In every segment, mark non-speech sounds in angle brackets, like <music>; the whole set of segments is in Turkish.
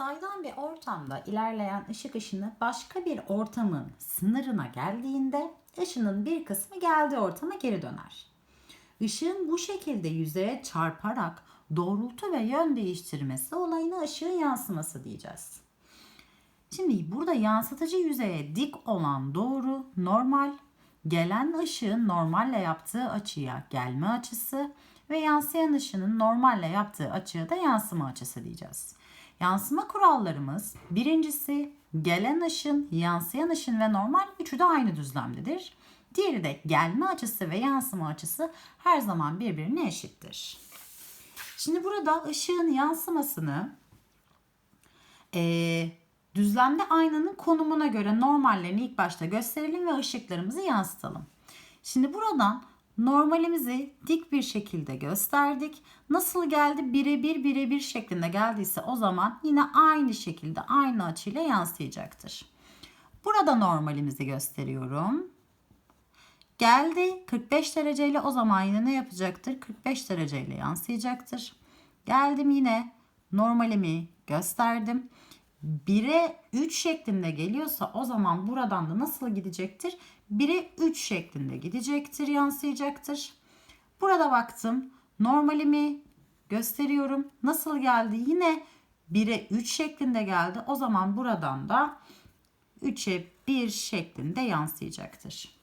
Saydam bir ortamda ilerleyen ışık ışını başka bir ortamın sınırına geldiğinde ışının bir kısmı geldiği ortama geri döner. Işığın bu şekilde yüzeye çarparak doğrultu ve yön değiştirmesi olayına ışığın yansıması diyeceğiz. Şimdi burada yansıtıcı yüzeye dik olan doğru normal, gelen ışığın normalle yaptığı açıya gelme açısı ve yansıyan ışının normalle yaptığı açıya da yansıma açısı diyeceğiz. Yansıma kurallarımız birincisi gelen ışın, yansıyan ışın ve normal üçü de aynı düzlemdedir. Diğeri de gelme açısı ve yansıma açısı her zaman birbirine eşittir. Şimdi burada ışığın yansımasını eee, düzlemde aynanın konumuna göre normallerini ilk başta gösterelim ve ışıklarımızı yansıtalım. Şimdi buradan normalimizi dik bir şekilde gösterdik. Nasıl geldi? Birebir birebir şeklinde geldiyse o zaman yine aynı şekilde aynı açıyla yansıyacaktır. Burada normalimizi gösteriyorum. Geldi 45 dereceyle o zaman yine ne yapacaktır? 45 dereceyle yansıyacaktır. Geldim yine normalimi gösterdim. 1'e 3 şeklinde geliyorsa o zaman buradan da nasıl gidecektir? 1'e 3 şeklinde gidecektir, yansıyacaktır. Burada baktım. Normalimi gösteriyorum. Nasıl geldi? Yine 1'e 3 şeklinde geldi. O zaman buradan da 3'e 1 şeklinde yansıyacaktır.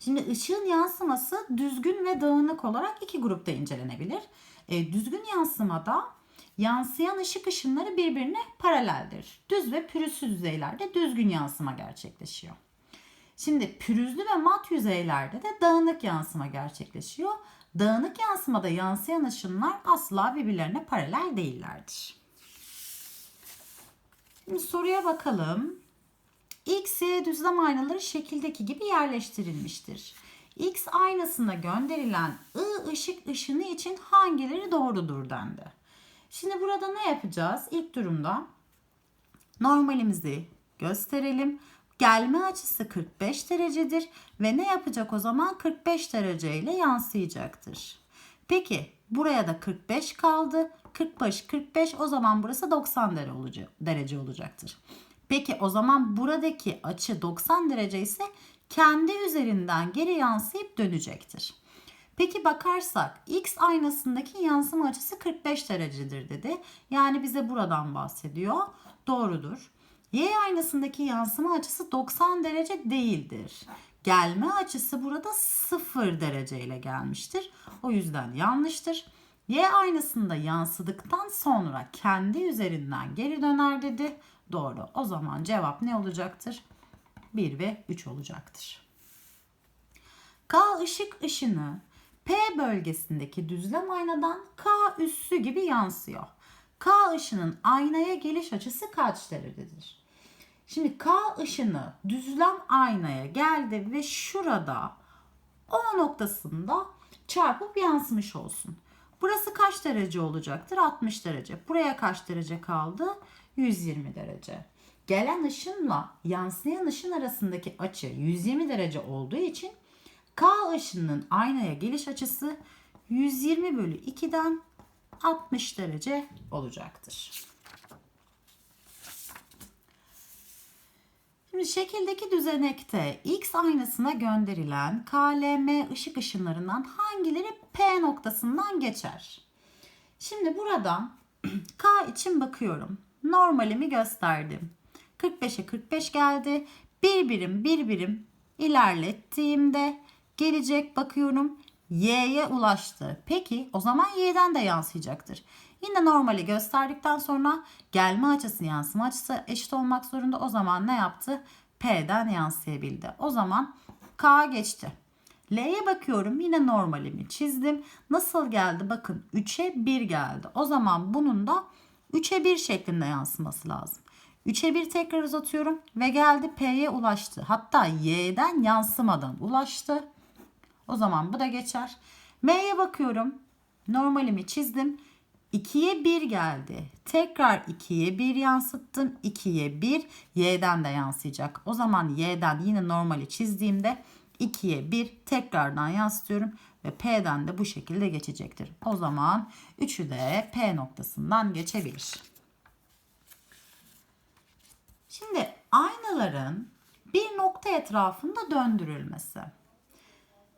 Şimdi ışığın yansıması düzgün ve dağınık olarak iki grupta incelenebilir. E, düzgün yansımada yansıyan ışık ışınları birbirine paraleldir. Düz ve pürüzsüz yüzeylerde düzgün yansıma gerçekleşiyor. Şimdi pürüzlü ve mat yüzeylerde de dağınık yansıma gerçekleşiyor. Dağınık yansımada yansıyan ışınlar asla birbirlerine paralel değillerdir. Şimdi soruya bakalım. X, Y düzlem aynaları şekildeki gibi yerleştirilmiştir. X aynasına gönderilen I ışık ışını için hangileri doğrudur dendi. Şimdi burada ne yapacağız? İlk durumda normalimizi gösterelim. Gelme açısı 45 derecedir ve ne yapacak o zaman? 45 dereceyle yansıyacaktır. Peki buraya da 45 kaldı. 45 45 o zaman burası 90 derece olacaktır. Peki o zaman buradaki açı 90 derece ise kendi üzerinden geri yansıyıp dönecektir. Peki bakarsak x aynasındaki yansıma açısı 45 derecedir dedi. Yani bize buradan bahsediyor. Doğrudur. Y aynasındaki yansıma açısı 90 derece değildir. Gelme açısı burada 0 derece ile gelmiştir. O yüzden yanlıştır. Y aynasında yansıdıktan sonra kendi üzerinden geri döner dedi. Doğru. O zaman cevap ne olacaktır? 1 ve 3 olacaktır. K ışık ışını P bölgesindeki düzlem aynadan K üssü gibi yansıyor. K ışının aynaya geliş açısı kaç derecedir? Şimdi K ışını düzlem aynaya geldi ve şurada O noktasında çarpıp yansımış olsun. Burası kaç derece olacaktır? 60 derece. Buraya kaç derece kaldı? 120 derece. Gelen ışınla yansıyan ışın arasındaki açı 120 derece olduğu için K ışınının aynaya geliş açısı 120 bölü 2'den 60 derece olacaktır. Şimdi şekildeki düzenekte X aynasına gönderilen KLM ışık ışınlarından hangileri P noktasından geçer? Şimdi buradan <clears throat> K için bakıyorum. Normalimi gösterdim. 45'e 45 geldi. Bir birim bir birim ilerlettiğimde gelecek bakıyorum Y'ye ulaştı. Peki o zaman Y'den de yansıyacaktır. Yine normali gösterdikten sonra gelme açısı yansıma açısı eşit olmak zorunda. O zaman ne yaptı? P'den yansıyabildi. O zaman K geçti. L'ye bakıyorum yine normalimi çizdim. Nasıl geldi? Bakın 3'e 1 geldi. O zaman bunun da 3'e 1 şeklinde yansıması lazım. 3'e 1 tekrar uzatıyorum ve geldi P'ye ulaştı. Hatta Y'den yansımadan ulaştı. O zaman bu da geçer. M'ye bakıyorum. Normalimi çizdim. 2'ye 1 geldi. Tekrar 2'ye 1 yansıttım. 2'ye 1 y'den de yansıyacak. O zaman y'den yine normali çizdiğimde 2'ye 1 tekrardan yansıtıyorum ve P'den de bu şekilde geçecektir. O zaman 3'ü de P noktasından geçebilir. Şimdi aynaların bir nokta etrafında döndürülmesi.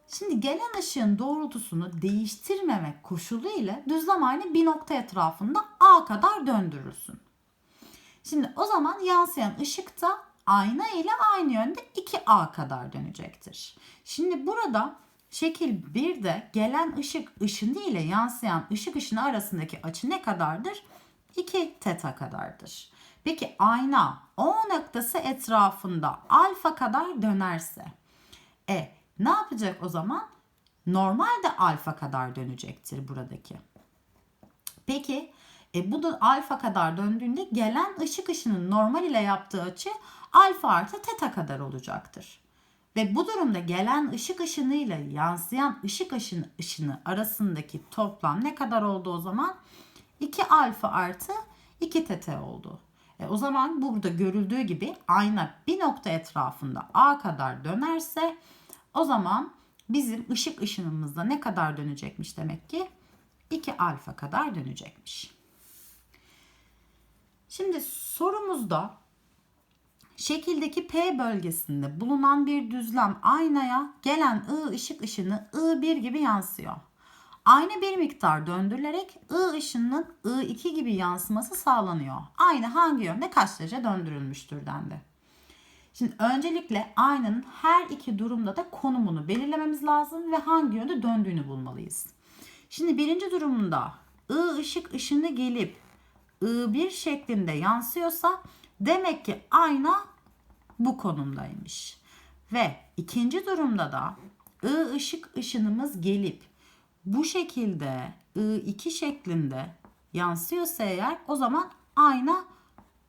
Şimdi gelen ışığın doğrultusunu değiştirmemek koşulu ile düzlem ayna bir nokta etrafında A kadar döndürürsün. Şimdi o zaman yansıyan ışık da ayna ile aynı yönde 2A kadar dönecektir. Şimdi burada şekil 1'de gelen ışık ışını ile yansıyan ışık ışını arasındaki açı ne kadardır? 2 teta kadardır. Peki ayna O noktası etrafında alfa kadar dönerse e ne yapacak o zaman? Normalde alfa kadar dönecektir buradaki. Peki e, bu da alfa kadar döndüğünde gelen ışık ışının normal ile yaptığı açı alfa artı teta kadar olacaktır. Ve bu durumda gelen ışık ışını ile yansıyan ışık ışını, ışını arasındaki toplam ne kadar oldu o zaman? 2 alfa artı 2 teta oldu. E, o zaman burada görüldüğü gibi ayna bir nokta etrafında A kadar dönerse o zaman bizim ışık ışınımızda ne kadar dönecekmiş demek ki? 2 alfa kadar dönecekmiş. Şimdi sorumuzda şekildeki P bölgesinde bulunan bir düzlem aynaya gelen I ışık ışını I1 gibi yansıyor. Ayna bir miktar döndürülerek I ışınının I2 gibi yansıması sağlanıyor. Ayna hangi yönde kaç derece döndürülmüştür dendi. Şimdi öncelikle aynanın her iki durumda da konumunu belirlememiz lazım ve hangi yönde döndüğünü bulmalıyız. Şimdi birinci durumda I ışık ışını gelip I1 şeklinde yansıyorsa demek ki ayna bu konumdaymış. Ve ikinci durumda da I ışık ışınımız gelip bu şekilde I2 şeklinde yansıyorsa eğer o zaman ayna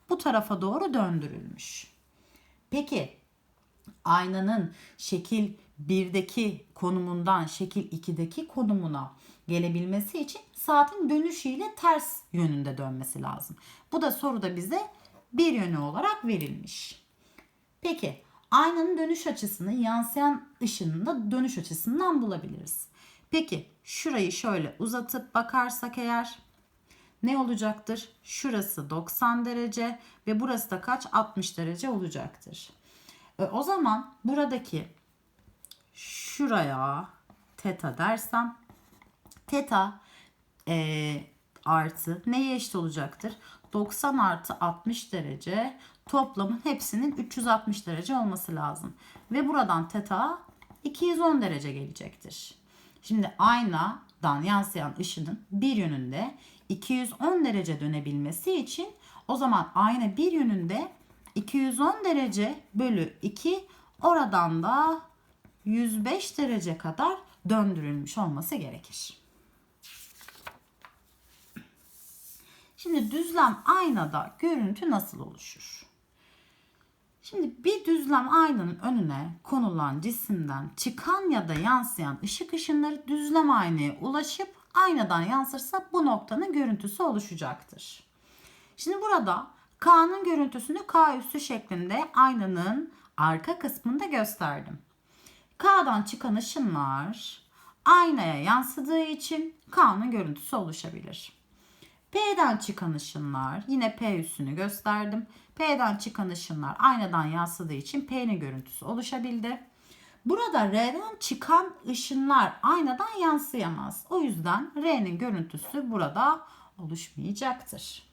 bu tarafa doğru döndürülmüş. Peki aynanın şekil 1'deki konumundan şekil 2'deki konumuna gelebilmesi için saatin dönüşüyle ters yönünde dönmesi lazım. Bu da soruda bize bir yönü olarak verilmiş. Peki aynanın dönüş açısını yansıyan ışının da dönüş açısından bulabiliriz. Peki şurayı şöyle uzatıp bakarsak eğer ne olacaktır? Şurası 90 derece ve burası da kaç? 60 derece olacaktır. E, o zaman buradaki şuraya teta dersem teta e, artı neye eşit olacaktır? 90 artı 60 derece toplamın hepsinin 360 derece olması lazım. Ve buradan teta 210 derece gelecektir. Şimdi aynadan yansıyan ışının bir yönünde 210 derece dönebilmesi için o zaman ayna bir yönünde 210 derece bölü 2 oradan da 105 derece kadar döndürülmüş olması gerekir. Şimdi düzlem aynada görüntü nasıl oluşur? Şimdi bir düzlem aynanın önüne konulan cisimden çıkan ya da yansıyan ışık ışınları düzlem aynaya ulaşıp aynadan yansırsa bu noktanın görüntüsü oluşacaktır. Şimdi burada K'nın görüntüsünü K üssü şeklinde aynanın arka kısmında gösterdim. K'dan çıkan ışınlar aynaya yansıdığı için K'nın görüntüsü oluşabilir. P'den çıkan ışınlar yine P üssünü gösterdim. P'den çıkan ışınlar aynadan yansıdığı için P'nin görüntüsü oluşabildi. Burada R'den çıkan ışınlar aynadan yansıyamaz. O yüzden R'nin görüntüsü burada oluşmayacaktır.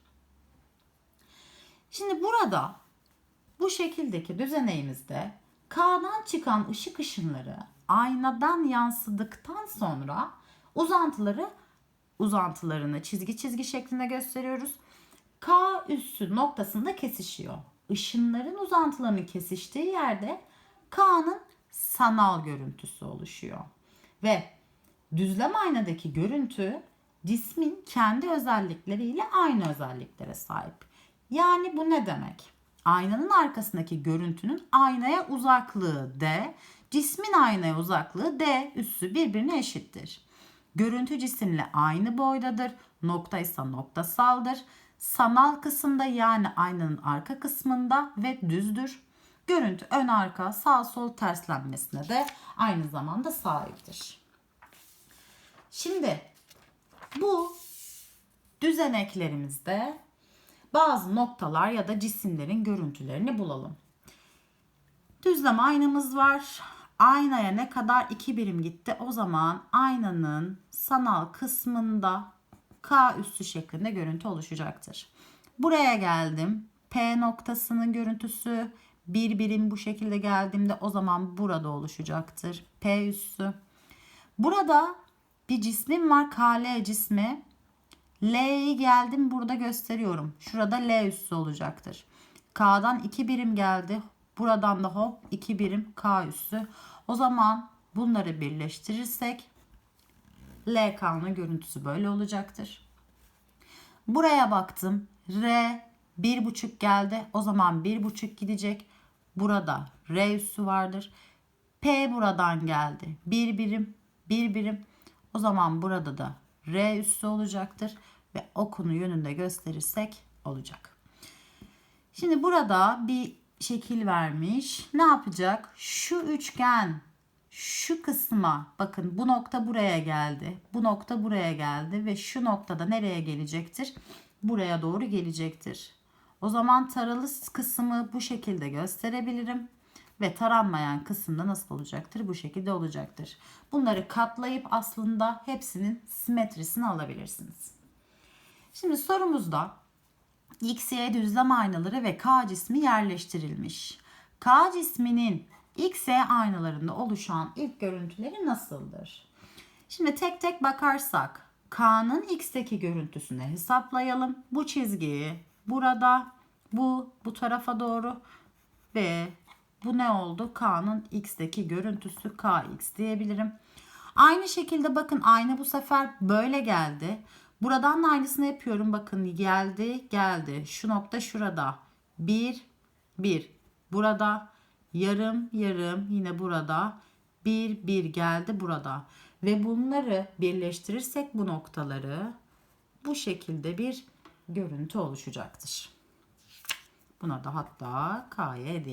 Şimdi burada bu şekildeki düzeneğimizde K'dan çıkan ışık ışınları aynadan yansıdıktan sonra uzantıları uzantılarını çizgi çizgi şeklinde gösteriyoruz. K üssü noktasında kesişiyor. Işınların uzantılarının kesiştiği yerde K'nın sanal görüntüsü oluşuyor. Ve düzlem aynadaki görüntü cismin kendi özellikleriyle aynı özelliklere sahip. Yani bu ne demek? Aynanın arkasındaki görüntünün aynaya uzaklığı D, cismin aynaya uzaklığı D üssü birbirine eşittir. Görüntü cisimle aynı boydadır. Nokta ise noktasaldır. Sanal kısımda yani aynanın arka kısmında ve düzdür. Görüntü ön arka sağ sol terslenmesine de aynı zamanda sahiptir. Şimdi bu düzeneklerimizde bazı noktalar ya da cisimlerin görüntülerini bulalım. Düzlem aynamız var. Aynaya ne kadar 2 birim gitti? O zaman aynanın sanal kısmında K üssü şeklinde görüntü oluşacaktır. Buraya geldim. P noktasının görüntüsü bir birim bu şekilde geldiğimde o zaman burada oluşacaktır. P üssü. Burada bir cismim var. KL cismi. L'yi geldim burada gösteriyorum. Şurada L üssü olacaktır. K'dan 2 birim geldi. Buradan da hop 2 birim K üssü. O zaman bunları birleştirirsek LK'nın görüntüsü böyle olacaktır. Buraya baktım. R bir buçuk geldi. O zaman bir buçuk gidecek. Burada R üssü vardır. P buradan geldi. Bir birim, bir birim. O zaman burada da R üssü olacaktır. Ve okunu yönünde gösterirsek olacak. Şimdi burada bir şekil vermiş. Ne yapacak? Şu üçgen şu kısma bakın bu nokta buraya geldi. Bu nokta buraya geldi ve şu noktada nereye gelecektir? Buraya doğru gelecektir. O zaman taralı kısmı bu şekilde gösterebilirim ve taranmayan kısımda nasıl olacaktır? Bu şekilde olacaktır. Bunları katlayıp aslında hepsinin simetrisini alabilirsiniz. Şimdi sorumuzda X, Y düzlem aynaları ve K cismi yerleştirilmiş. K cisminin X, Y aynalarında oluşan ilk görüntüleri nasıldır? Şimdi tek tek bakarsak K'nın X'teki görüntüsünü hesaplayalım. Bu çizgiyi burada, bu bu tarafa doğru ve bu ne oldu? K'nın X'teki görüntüsü KX diyebilirim. Aynı şekilde bakın ayna bu sefer böyle geldi. Buradan da aynısını yapıyorum. Bakın geldi geldi. Şu nokta şurada. 1 1. Burada yarım yarım yine burada. 1 1 geldi burada. Ve bunları birleştirirsek bu noktaları bu şekilde bir görüntü oluşacaktır. Buna da hatta K'ya